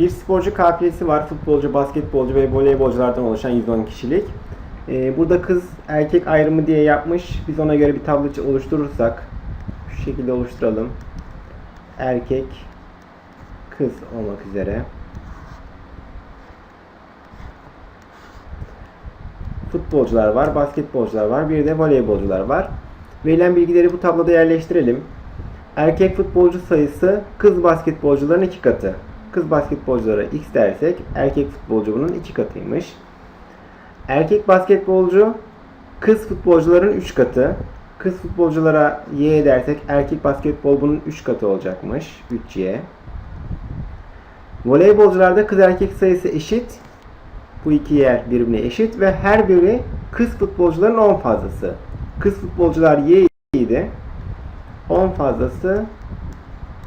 Bir sporcu kafilesi var. Futbolcu, basketbolcu ve voleybolculardan oluşan 110 kişilik. Ee, burada kız erkek ayrımı diye yapmış. Biz ona göre bir tablo oluşturursak şu şekilde oluşturalım. Erkek, kız olmak üzere. Futbolcular var, basketbolcular var, bir de voleybolcular var. Verilen bilgileri bu tabloda yerleştirelim. Erkek futbolcu sayısı kız basketbolcuların iki katı. Kız basketbolculara x dersek erkek futbolcu bunun iki katıymış. Erkek basketbolcu kız futbolcuların 3 katı. Kız futbolculara y dersek erkek basketbol bunun 3 katı olacakmış. 3y. Voleybolcularda kız erkek sayısı eşit. Bu iki yer birbirine eşit ve her biri kız futbolcuların 10 fazlası. Kız futbolcular y idi. 10 fazlası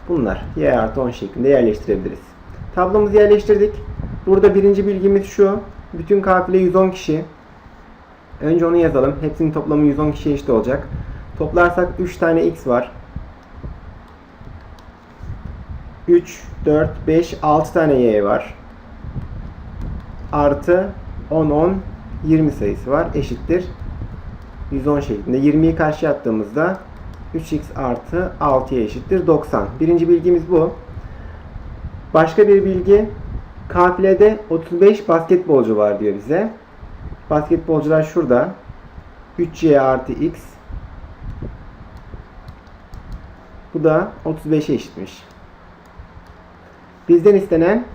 bunlar. Y artı 10 şeklinde yerleştirebiliriz. Tablomuzu yerleştirdik. Burada birinci bilgimiz şu. Bütün kafile 110 kişi. Önce onu yazalım. Hepsinin toplamı 110 kişiye eşit olacak. Toplarsak 3 tane x var. 3, 4, 5, 6 tane y var. Artı 10, 10, 20 sayısı var. Eşittir. 110 şeklinde. 20'yi karşıya attığımızda 3x artı 6'ya eşittir 90. Birinci bilgimiz bu. Başka bir bilgi kafilede 35 basketbolcu var diyor bize. Basketbolcular şurada. 3y artı x. Bu da 35'e eşitmiş. Bizden istenen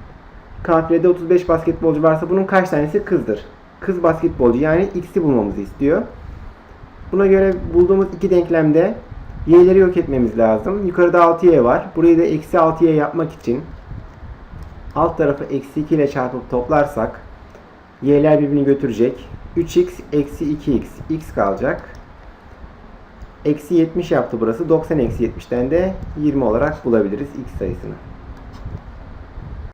kafilede 35 basketbolcu varsa bunun kaç tanesi kızdır? Kız basketbolcu yani x'i bulmamızı istiyor. Buna göre bulduğumuz iki denklemde y'leri yok etmemiz lazım. Yukarıda 6y var. Burayı da eksi 6y yapmak için alt tarafı eksi 2 ile çarpıp toplarsak y'ler birbirini götürecek. 3x eksi 2x x kalacak. Eksi 70 yaptı burası. 90 eksi 70'ten de 20 olarak bulabiliriz x sayısını.